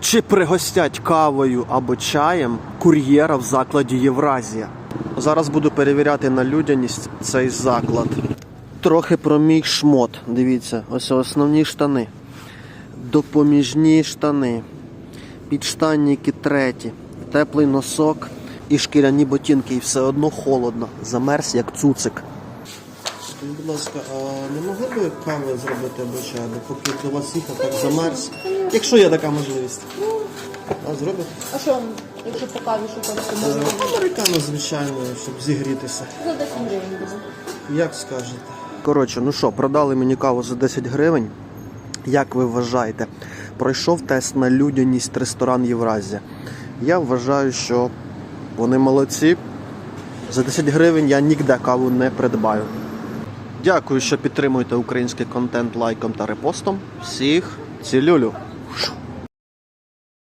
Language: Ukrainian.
Чи пригостять кавою або чаєм кур'єра в закладі Євразія? Зараз буду перевіряти на людяність цей заклад. Трохи про мій шмот. Дивіться, ось основні штани. Допоміжні штани. Підштанники треті, теплий носок і шкіряні ботинки, і все одно холодно. Замерз як цуцик. Скажіть, будь ласка, а не могли б кави зробити або бо поки до вас їхав, так замерз. Якщо є така можливість. А зробите? А що, якщо по каві, що там Е, можна? Американо, звичайно, щоб зігрітися. За 10 гривень буде. Як скажете? Коротше, ну що, продали мені каву за 10 гривень. Як ви вважаєте, пройшов тест на людяність ресторан Євразія. Я вважаю, що вони молодці. За 10 гривень я ніде каву не придбаю. Дякую, що підтримуєте український контент лайком та репостом. Всіх цілюлю!